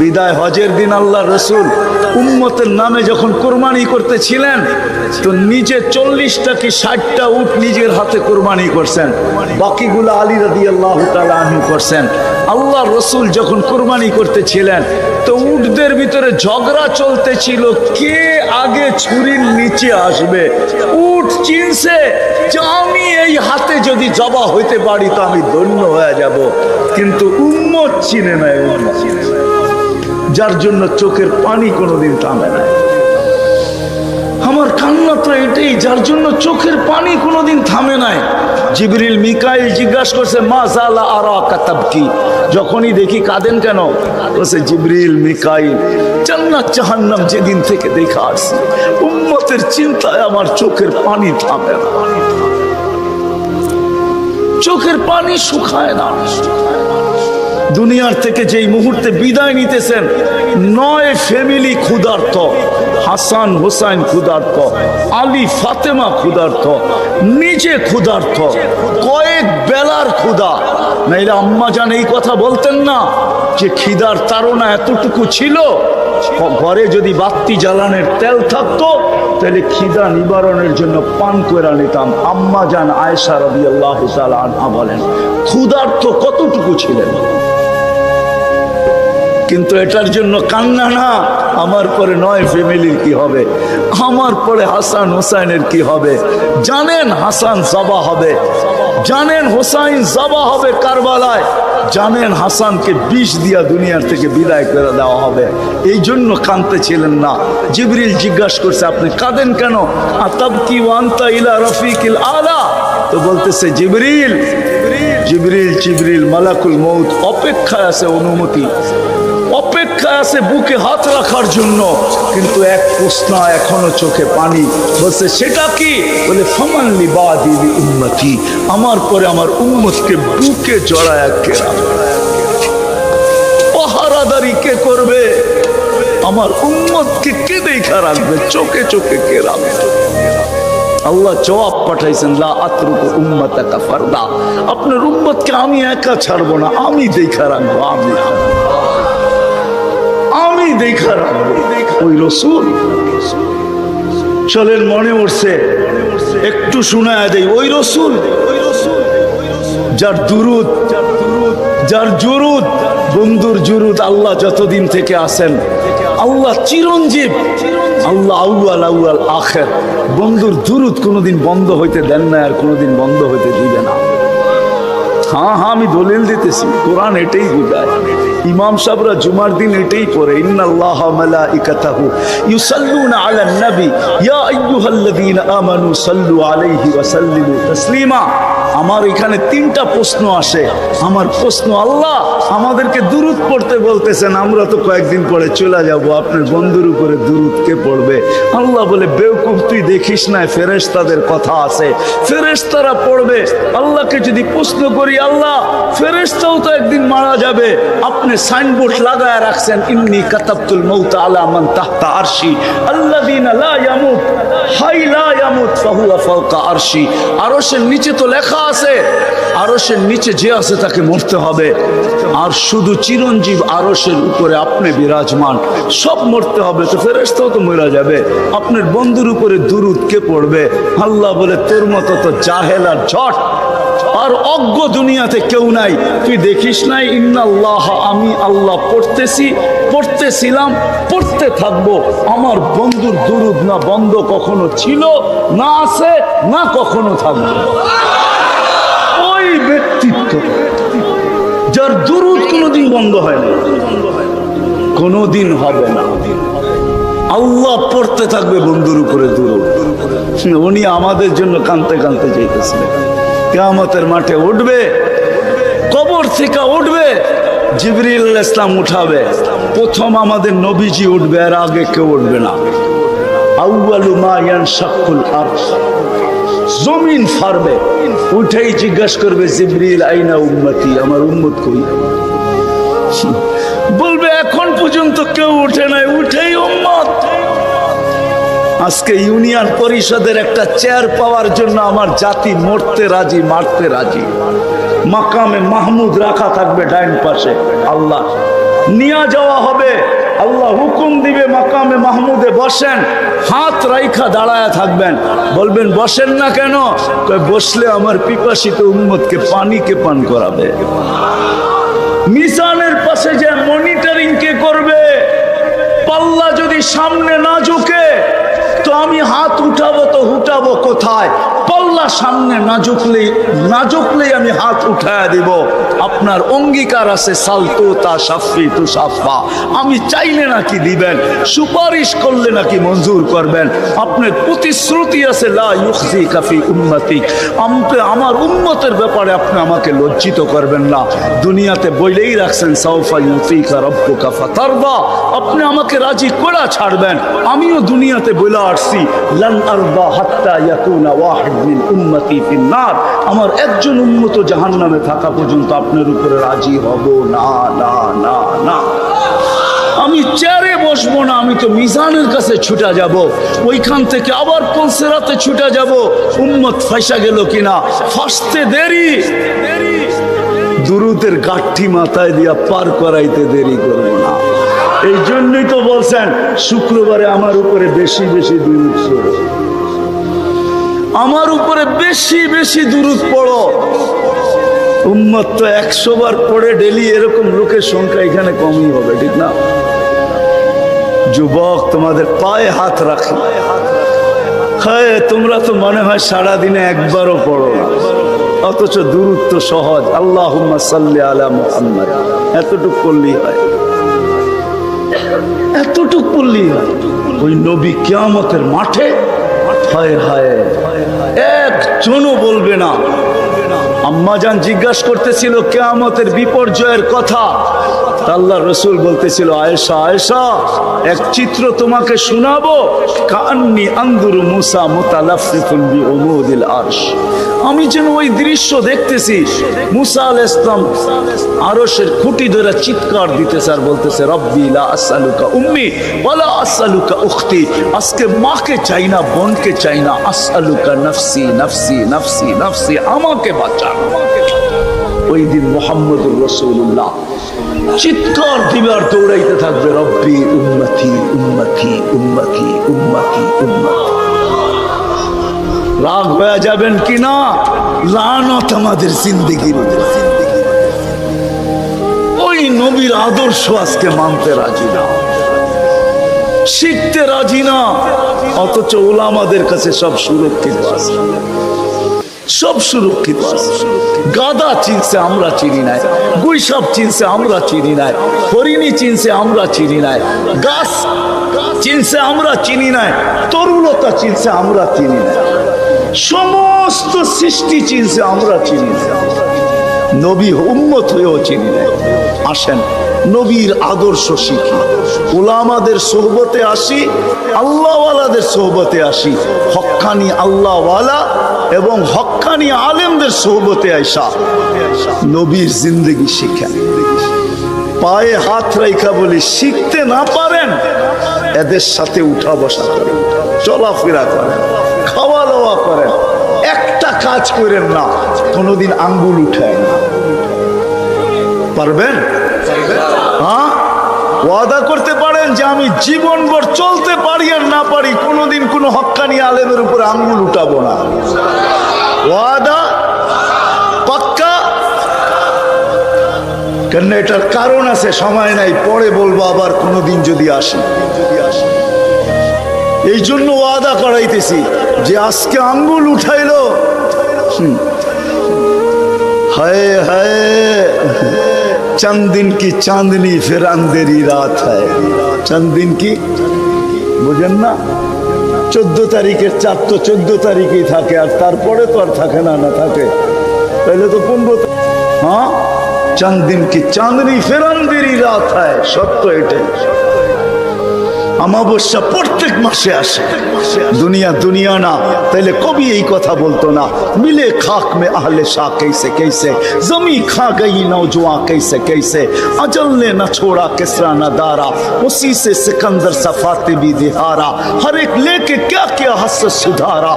বিদায় হজের দিন আল্লাহ রসুল উম্মতের নামে যখন কোরবানি করতেছিলেন, তো নিজে চল্লিশটা কি ষাটটা উট নিজের হাতে কোরবানি করছেন। বাকিগুলো আলী রাদি আল্লাহ তালু করছেন। আল্লাহ রসুল যখন কোরবানি করতেছিলেন, তো উটদের ভিতরে ঝগড়া চলতেছিল, কে আগে ছুরির নিচে আসবে? উট চিনছে যে আমি এই হাতে যদি জবা হইতে পারি, তো আমি ধন্য হয়ে যাব। কিন্তু উম্মত চিনে নাই, উম্মত চিনে। যার জন্য চোখের পানি কোনোদিন থামে নাই। আমার কান্না তো এটাই, যার জন্য চোখের পানি কোনোদিন থামে নাই। জিবরিল মিকাইল জিজ্ঞাসা করছে, মা জালা আরা কাতাব যখনই দেখি কাঁদেন কেন? বলছে, জিবরিল মিকাইল, জান্নাত জাহান্নাম যেদিন থেকে দেখা আসছি, উম্মতের চিন্তায় আমার চোখের পানি থামে না। চোখের পানি শুকায় না। দুনিয়ার থেকে যেই মুহূর্তে বিদায় নিতেছেন, নয় ফ্যামিলি ক্ষুধার্ত, হাসান হোসাইন ক্ষুধার্ত, আলী ফাতেমা ক্ষুধার্ত, নিজে ক্ষুধার্ত, কয়েক বেলার ক্ষুধা। নাইলে আম্মা জান এই কথা বলতেন না যে খিদার তারা এতটুকু ছিল, ঘরে যদি বাত্তি জ্বালানের তেল থাকতো, তাহলে খিদা নিবারণের জন্য পান করে নিতাম। আম্মা জান আয়েশা রবি আল্লাহ আনহা বলেন, ক্ষুধার্ত কতটুকু ছিলেন? কিন্তু এটার জন্য কান্না না। আমার পরে নয় ফ্যামিলির কি হবে? আমার পরে হাসান হোসাইনের কি হবে? জানেন হাসান জবা হবে। জানেন হোসাইন জবা হবে কারবালায়। জানেন হাসানকে বিষ দিয়া দুনিয়ার থেকে বিদায় করে দেওয়া হবে। এই জন্য কানতে ছিলেন না। জিবরিল জিজ্ঞাসা করছে, আপনি কাঁদেন কেন? আতাব কি ওয়ান্তা ইলা রফিকিল আলা? তো বলতেছে, জিবরিল জিবরিল জিবরিল, মালাকুল মৌত অপেক্ষায় আছে অনুমতি। আছে বুকে হাত রাখার জন্য। কিন্তু এক প্রশ্ন এখনও চোখে পানি। বলছে, সেটা কি? বলে ফমানলি বা দিবি উন্নতি আমার পরে আমার উম্মতকে বুকে জড়ায় কেরা পাহারাদারি কে করবে? আমার উম্মতকে কে দেখা রাখবে? চোখে চোখে কে রাখবে? আল্লাহ জবাব পাঠাইছেন আপনার উম্মতকে আমি একা ছাড়বো না, আমি দেখা রাখব, আমি দেখা ওই রসুল। চলেন, মনে উঠছে। একটু শোনায় দেই। ওই রসুল। যার দুরুদ, যার জুরুদ, বন্ধুর জুরুদ আল্লাহ যতদিন থেকে আসেন আল্লাহ চিরঞ্জীব। আল্লাহ আউয়াল আউয়াল আখের। বন্ধুর দুরুদ কোনোদিন বন্ধ হইতে দেন না আর কোনোদিন বন্ধ হইতে দিবে না। হ্যাঁ হ্যাঁ আমি দলিল দিতেছি। কোরআন এটাই বুঝায়। ইমাম সাহরা জুমার দিন এটাই পড়ে, ইন্নাল্লাহ মালাইকাতাহু ইউসাল্লুনা আলান নবী। ইয়া আইয়ুহাল্লাযীনা আমানু সাল্লু আলাইহি ওয়া সাল্লিমু তাসলিমা। আমার এখানে তিনটা প্রশ্ন আসে। আমার প্রশ্ন, আল্লাহ আমাদেরকে দুরুদ পড়তে বলতেছেন, আমরা তো কয়েকদিন পরে চলে যাব। আপনার বন্ধুর উপরে দুরুদ কে পড়বে? আল্লাহ বলে, বেউকুফ, তুই দেখিস না, ফেরেশতাদের কথা আছে। ফেরেশতারা পড়বে। আল্লাহকে যদি প্রশ্ন করি, আল্লাহ, ফেরেশতাও তো একদিন মারা যাবে। আপনি সাইনবোর্ড লাগায় রাখছেন ইমনি কাতাবতুল মৌতা আলা মান তাহতা আরশি। আল্লাযীনা লা ইয়ামুত, হাই লা ইয়ামুত, ফাহুয়া ফাওকা আরশি। আরশের নিচে তো লেখা আছে, আরশের নিচে যে আছে তাকে মরতে হবে। আর শুধু চিরঞ্জীব আরশের উপরে আপনি বিরাজমান, সব মরতে হবে, তো ফেরেশতাও তো মরা যাবে। আপনার বন্ধুর উপরে দুরুদ কে পড়বে? আল্লাহ বলে, তোর মতো তো জাহেল আর ঝট। আর অজ্ঞ দুনিয়াতে কেউ নাই। তুই দেখিস নাই, ইন্নাল্লাহ, আমি আল্লাহ পড়তেছি, পড়তেছিলাম, পড়তে থাকব। আমার বন্ধুর দুরুদ না বন্ধ কখনো ছিল, না আছে, না কখনো থাকবে। ওই ব্যক্তিত্ব। যার দুরুদ কোনোদিন বন্ধ হয় না কোনোদিন হবে না। আল্লাহ পড়তে থাকবে বন্ধুর উপরে দুরুদ। উনি আমাদের জন্য কানতে কানতে চাইতেছিলেন কেয়ামতের মাঠে উঠবে, কবর থেকে উঠবে, জিবরিল ইসলাম উঠাবে। প্রথম আমাদের নবীজি উঠবে, আর আগে কেউ উঠবে না। আউয়ালু মা ইয়ানশাক্কুল আরশ। জমিন ফারবে উঠেই জিজ্ঞাসা করবে, জিবরিল, আইনা উম্মতি? আমার উম্মত কই? বলবে, এখন পর্যন্ত কেউ উঠে নাই, উঠেই উম্মত। আজকে ইউনিয়ন পরিষদের একটা চেয়ার পাওয়ার জন্য আমার জাতি মরতে রাজি, মারতে রাজি। মাকামে মাহমুদ রাখা থাকবে ডাইন পাশে, আল্লাহ। নিয়ে যাওয়া হবে। আল্লাহ হুকুম দিবে মাকামে মাহমুদে বসেন, হাত রাইখা দাঁড়ায় থাকবেন। বলবেন, বসেন না কেন? বসলে আমার পিপাসিত উম্মতকে পানিকে পান করাবে। মিশানের পাশে যে মনিটরিং কে করবে, পাল্লা যদি সামনে না ঝুঁকে, তো আমি হাত উঠাবো তো উঠাবো কোথায়? পাল্লা সামনে না ঝুঁকলেই না ঝুঁকলেই আমি হাত উঠায় দিব। আপনার অঙ্গীকার আছে, সালতু তা সাফি তু সাফা। আমি চাইলে নাকি দিবেন, সুপারিশ করলে নাকি মঞ্জুর করবেন। আপনার প্রতিশ্রুতি আছে, লা কাফি উম্মতি। আমতে আমার উম্মতের ব্যাপারে আপনি আমাকে লজ্জিত করবেন না। দুনিয়াতে বইলেই রাখছেন, সাউফা ইউতিকা রব্বুকা ফাতারদা। আপনি আমাকে রাজি করা ছাড়বেন। আমিও দুনিয়াতে বলে আসছি, লান আরদা হাত্তা ইয়াকুনা ওয়াহিদ। আমার একজন উম্মত জাহান্নামে থাকা পর্যন্ত আপনার উপরে রাজি হব। না না না না। আমি চেয়ারে বসবো না, আমি তো মিজানের কাছে ছুটা যাব। ওইখান থেকে আবার পলসেরাতে ছুটা যাব। উম্মত ফাইসা গেল কিনা? ফাঁসতে দেরি। দুরুদের গাঠি মাথায় দিয়া পার করাইতে দেরি করব না। এই জন্যই তো বলছেন, শুক্রবারে আমার উপরে বেশি বেশি পড়ো আমার উপরে বেশি বেশি দুরুদ পড়ো। উম্মত তো একশো বার পড়ে ডেলি এরকম লোকের সংখ্যা এখানে কমই হবে, ঠিক না? যুবক, তোমাদের পায়ে হাত রাখি। হ্যাঁ তোমরা তো মনে হয় সারাদিনে একবারও পড়ো না। অথচ দূরত্ব সহজ। আল্লাহ সাল্লি আলা মুহাম্মদ। এতটুক করলেই হয়। এতটুক করলেই হয়। ওই নবী কিয়ামতের মাঠে হায় হায়। একজনও বলবে না। আম্মাজান জিজ্ঞাস করতেছিল, কেয়ামতের বিপর্যয়ের কথা। আল্লাহ রসুল বলতেছিল, আয়েশা আয়েশা, এক চিত্র তোমাকে শোনাবো। কান্নি আন্দুরু মুসা মোতালাফিফুল বি ওমুদিল আরশ। আমি যেন ওই দৃশ্য দেখতেছি। মুসা আল ইসলাম আরশের খুঁটি ধরে চিৎকার দিতেছে আর বলতেছে, রব্বি লা আসআলুকা উম্মি ওয়ালা আসআলুকা উখতি। আজকে মাকে চাই না, বোনকে চাই না। আসআলুকা নফসি নফসি নফসি নফসি, আমাকে বাঁচান ওই দিন মোহাম্মদুর রসুল্লাহ চিৎকার দিবার দৌড়াইতে থাকবে, রব্বি উম্মতি উম্মতি উম্মতি উম্মতি উম্মতি। রাগ হয়ে যাবেন কি না? লানত আমাদের ওই নবীর আদর্শ আজকে মানতে রাজি না। শিখতে রাজি না। অথচ ওলামাদের কাছে সব সুরক্ষিত আছে। সব সুরক্ষিত গাদা চিনছে আমরা চিনি নাই। গুইসাপ চিনছে আমরা চিনি নাই। হরিণী চিনছে আমরা চিনি নাই। গাছ চিনছে আমরা চিনি নাই। তরুলতা চিনছে আমরা চিনি নাই। সমস্ত সৃষ্টি চিনছে, আমরা চিনি। নবী উম্মত হয়েও চিনি আসেন, নবীর আদর্শ শিখি। ওলামাদের সোহবতে আসি, আল্লাহওয়ালাদের সোহবতে আসি। হক্কানি আল্লাহওয়ালা এবং হক্কানি আলেমদের সোহবতে আইসা নবীর জিন্দগি শিখেন। পায়ে হাত রেখা বলি শিখতে না পারেন, এদের সাথে উঠা বসা করেন। চলাফেরা করেন। খাওয়া দাওয়া করেন। একটা কাজ করেন না, কোনোদিন আঙ্গুল উঠায় না। পারবেন? হ্যাঁ? ওয়াদা করতে পারেন যে আমি জীবনভর চলতে পারি আর না পারি, কোনোদিন কোনো আলেমের আঙ্গুল উঠাবো না। ওয়াদা? পাক্কা? কেন এটার কারণ আছে, সময় নাই, পরে বলব আবার কোনোদিন যদি আসি যদি আসি। এই জন্য ওয়াদা করাইতেছি। যে আজকে আঙ্গুল উঠাইলো হুম। হায় হায় চন্দিন কি চাঁদনি ফের अंधेरी রাত হয় চন্দিন কি বুঝেন না চোদ্দ তারিখের চাঁদ তো চোদ্দ তারিখেই থাকে আর তারপরে তো আর থাকে না না থাকে তাহলে তো পনেরো তা- হ্যাঁ চন্দিন কি চাঁদনি ফের अंधेरी রাত হয় সত্য এটাই অমাবস্যা প্রত্যেক মাসে আসে। দুনিয়া দুনিয়া না। তাইলে কবি এই কথা বলতো না، মিলে খাক মে আহলে শাহ কেসে কেসে، জমি খা গই নৌজুয়া কেসে কেসে اجل نے نہ چھوڑا کسرا نہ دارا اسی سے سکندر سفاتے بھی دہارا ہر ایک لے کے کیا کیا حسد سدھارا